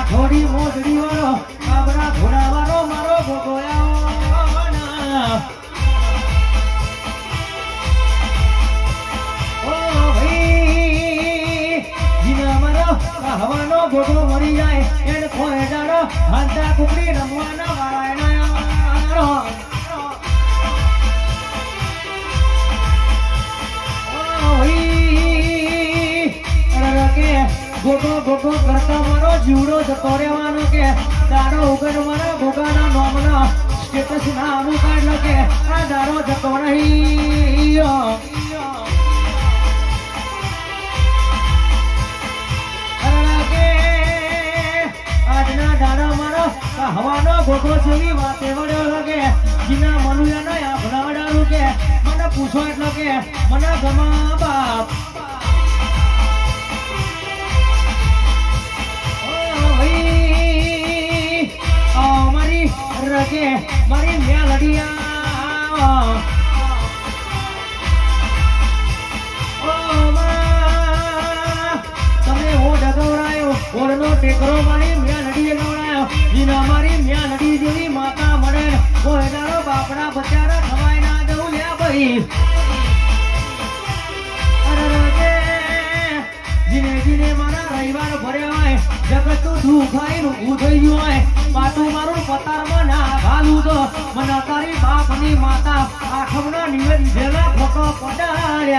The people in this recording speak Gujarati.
રાઠોડી મોજડી વાળો કાબરા ઘોડા વાળો મારો ભોગોયા હવાનો ભોગો મરી જાય. એને ખોય ડાળો હાથા કુકડી ગોગો ગોગો કરતા મારો જીવડો જતો રહેવાનો કે, દાડો ઉગડ મારા ગોગાના નોમના સ્ટેટસ ના આવું કે આ દાડો જતો નહીં આજના દાડા હવાનો ગોગો જેવી વાતે વળ્યો લાગે. જીના મનુયાનો આ ભલાવડાનું કે, મને પૂછો એટલે કે, મને ગમા ટેકરો મારી મેલડીએ ગવડાયો જીના મારી મેલડી જેવી માતા મળે. કોયડાનો બાપડા બચારા ખવાય ના દઉં લ્યા ભાઈ. જીને જીને મારા રવિવાર ભર્યા હોય. જગતનું દુઃખ આઈને ઊભું થઈ ગયું હોય. પાટું મારું પતારમાં ના ઘાલું તો. મને તારી બાપની માતા આઠમના નિવેદ જેલા ફોટો? હઈ,